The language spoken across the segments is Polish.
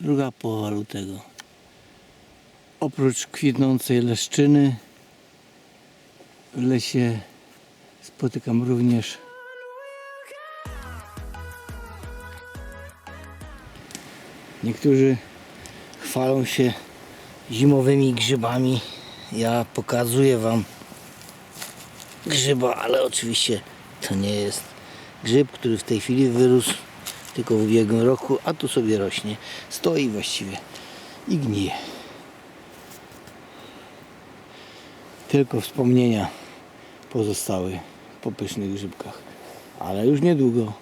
druga połowa lutego. Oprócz kwitnącej leszczyny w lesie spotykam również niektórzy chwalą się zimowymi grzybami. Ja pokazuję wam grzyba, ale oczywiście to nie jest grzyb, który w tej chwili wyrósł tylko w ubiegłym roku, a tu sobie rośnie. Stoi właściwie i gnije. Tylko wspomnienia pozostały po pysznych grzybkach. Ale już niedługo.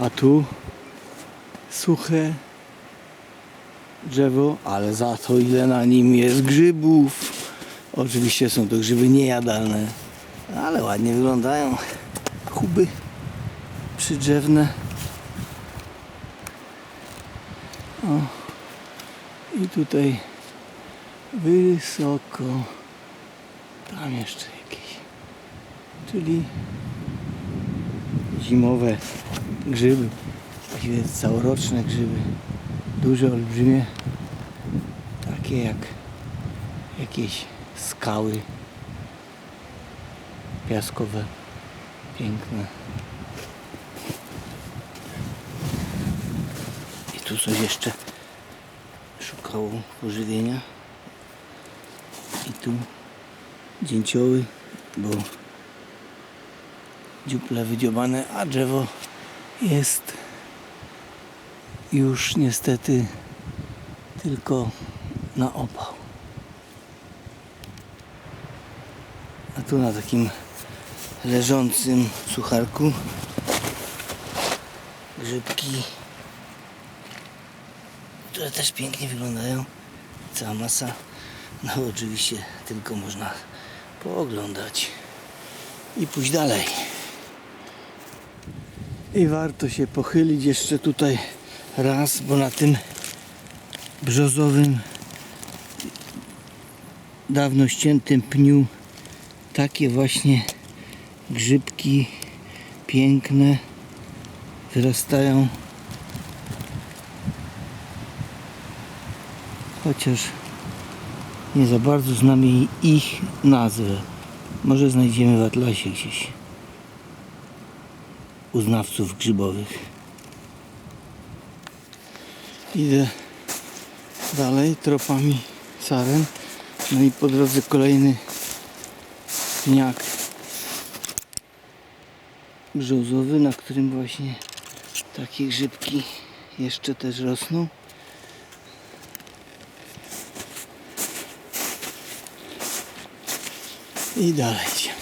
A tu suche drzewo, ale za to ile na nim jest grzybów. Oczywiście są to grzyby niejadalne, ale ładnie wyglądają. Chuby przydrzewne. O. I tutaj wysoko. Tam jeszcze jakieś. Czyli zimowe grzyby. Właściwie całoroczne grzyby. Duże, olbrzymie. Takie jak jakieś skały piaskowe. Piękne. Tu coś jeszcze szukało pożywienia. I tu dzięcioły, bo dziuple wydziobane, a drzewo jest już niestety tylko na opał. A tu na takim leżącym sucharku grzybki, które też pięknie wyglądają. Cała masa. No oczywiście tylko można pooglądać i pójść dalej. I warto się pochylić jeszcze tutaj raz, bo na tym brzozowym dawno ściętym pniu takie właśnie grzybki piękne wyrastają. Chociaż nie za bardzo znamy ich nazwę. Może znajdziemy w atlasie gdzieś uznawców grzybowych. Idę dalej tropami saren. No i po drodze kolejny pniak brzozowy, na którym właśnie takie grzybki jeszcze też rosną. I dalej idziemy.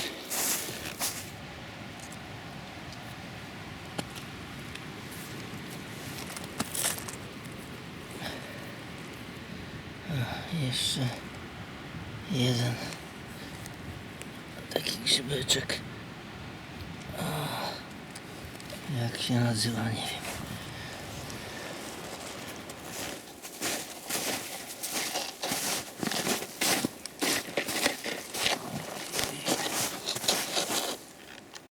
Jeszcze jeden taki grzybeczek. O, jak się nazywa, nie wiem.